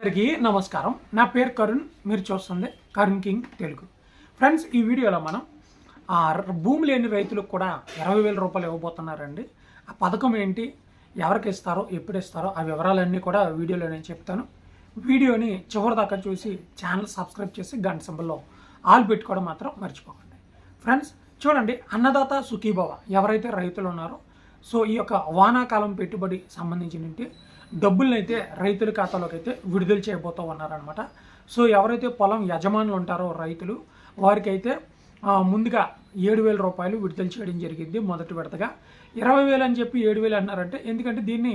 అందరికీ నమస్కారం. నా పేరు కరుణ్ మీరు చూస్తుంది కరుణ్ కింగ్ తెలుగు. ఫ్రెండ్స్ ఈ వీడియోలో మనం ఆ భూమి లేని రైతులకు కూడా ఇరవై వేల రూపాయలు ఇవ్వబోతున్నారండి. ఆ పథకం ఏంటి ఎవరికి ఇస్తారో ఎప్పుడు ఇస్తారో ఆ వివరాలన్నీ కూడా వీడియోలో నేను చెప్తాను. వీడియోని చివరి దాకా చూసి ఛానల్ సబ్స్క్రైబ్ చేసి గంట సింబల్లో ఆల్ పెట్టుకోవడం మాత్రం మర్చిపోకండి. ఫ్రెండ్స్ చూడండి అన్నదాత సుఖీభవ. ఎవరైతే రైతులు ఉన్నారో సో ఈ యొక్క వానాకాలం పెట్టుబడి సంబంధించిన డబ్బులను అయితే రైతుల ఖాతాలోకి అయితే విడుదల చేయబోతూ ఉన్నారనమాట సో ఎవరైతే పొలం యజమానులు ఉంటారో రైతులు వారికైతే ముందుగా ఏడు వేల రూపాయలు విడుదల చేయడం జరిగింది మొదటి విడతగా. ఇరవై వేలు అని చెప్పి ఏడు వేలు అన్నారంటే ఎందుకంటే దీన్ని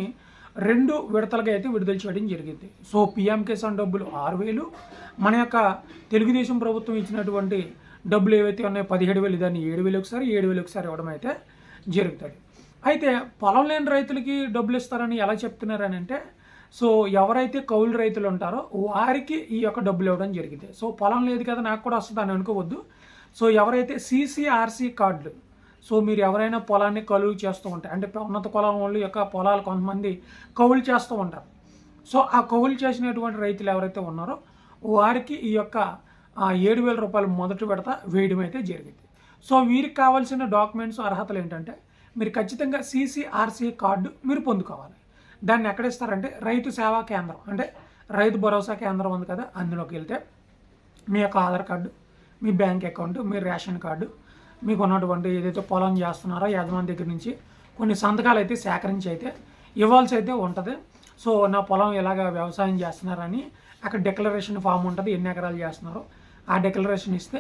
రెండు విడతలుగా అయితే విడుదల చేయడం జరిగింది. సో పిఎం కిసాన్ డబ్బులు ఆరు వేలు. మన యొక్క తెలుగుదేశం ప్రభుత్వం ఇచ్చినటువంటి డబ్బులు ఏవైతే ఉన్నాయో పదిహేడు వేలు దాన్ని ఏడు వేలు ఒకసారి ఏడు వేలు ఒకసారి ఇవ్వడం అయితే జరుగుతుంది. అయితే పొలం లేని రైతులకి డబ్బులు ఇస్తారని ఎలా చెప్తున్నారని అంటే సో ఎవరైతే కౌలు రైతులు ఉంటారో వారికి ఈ యొక్క డబ్బులు ఇవ్వడం జరిగింది. సో పొలం లేదు కదా నాకు కూడా వస్తుంది అని అనుకోవద్దు. సో ఎవరైతే సీసీఆర్సీ కార్డులు సో మీరు ఎవరైనా పొలాన్ని కలువు చేస్తూ ఉంటే అంటే ఉన్నత కులం వాళ్ళు యొక్క పొలాలు కొంతమంది కౌలు చేస్తూ ఉంటారు. సో ఆ కౌలు చేసినటువంటి రైతులు ఎవరైతే ఉన్నారో వారికి ఈ యొక్క ఏడు వేల రూపాయలు మొదటి విడత వేయడం అయితే జరిగింది. సో వీరికి కావాల్సిన డాక్యుమెంట్స్ అర్హతలు ఏంటంటే మీరు ఖచ్చితంగా సీసీఆర్సీ కార్డు మీరు పొందుకోవాలి. దాన్ని ఎక్కడ ఇస్తారంటే రైతు సేవా కేంద్రం అంటే రైతు భరోసా కేంద్రం ఉంది కదా అందులోకి వెళ్తే మీ యొక్క ఆధార్ కార్డు మీ బ్యాంక్ అకౌంట్ మీ రేషన్ కార్డు మీకు ఉన్నటువంటి ఏదైతే పొలం చేస్తున్నారో యజమాని దగ్గర నుంచి కొన్ని సంతకాలు అయితే సేకరించి అయితే ఇవ్వాల్సి అయితే ఉంటుంది. సో నా పొలం ఇలాగ వ్యవసాయం చేస్తున్నారని అక్కడ డిక్లరేషన్ ఫామ్ ఉంటుంది ఎన్ని ఎకరాలు చేస్తున్నారో ఆ డిక్లరేషన్ ఇస్తే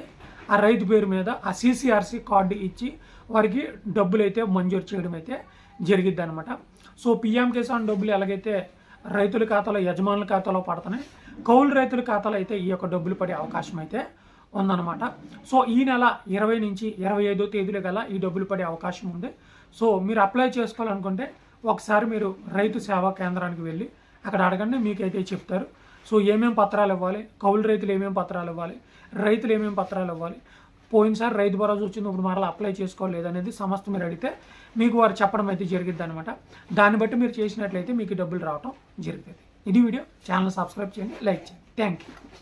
ఆ రైతు పేరు మీద ఆ సీసీఆర్సీ కార్డు ఇచ్చి వారికి డబ్బులు అయితే మంజూరు చేయడం అయితే జరిగిద్ది అనమాట సో పిఎం కిసాన్ డబ్బులు ఎలాగైతే రైతుల ఖాతాలో యజమానుల ఖాతాలో పడుతున్నాయి కౌలు రైతుల ఖాతాలో అయితే ఈ యొక్క డబ్బులు పడే అవకాశం అయితే ఉందన్నమాట. సో ఈ నెల ఇరవై నుంచి ఇరవై ఐదో తేదీల గల ఈ డబ్బులు పడే అవకాశం ఉంది. సో మీరు అప్లై చేసుకోవాలనుకుంటే ఒకసారి మీరు రైతు సేవా కేంద్రానికి వెళ్ళి అక్కడ అడగండి మీకైతే చెప్తారు. సో ఏమేమి పత్రాలు ఇవ్వాలి? కౌలు రైతులు ఏమేమి పత్రాలు ఇవ్వాలి? రైతులు ఏమేమి పత్రాలు ఇవ్వాలి? పోయినసారి రైతు భరోసా వచ్చింది ఇప్పుడు మరలా అప్లై చేసుకోలేదు అనేది సమస్త మీరు అడిగితే మీకు వారు చెప్పడం అయితే జరిగింది అనమాట దాన్ని బట్టి మీరు చేసినట్లయితే మీకు డబ్బులు రావటం జరుగుతుంది. ఇది వీడియో. ఛానల్ సబ్స్క్రైబ్ చేయండి లైక్ చేయండి. Thank you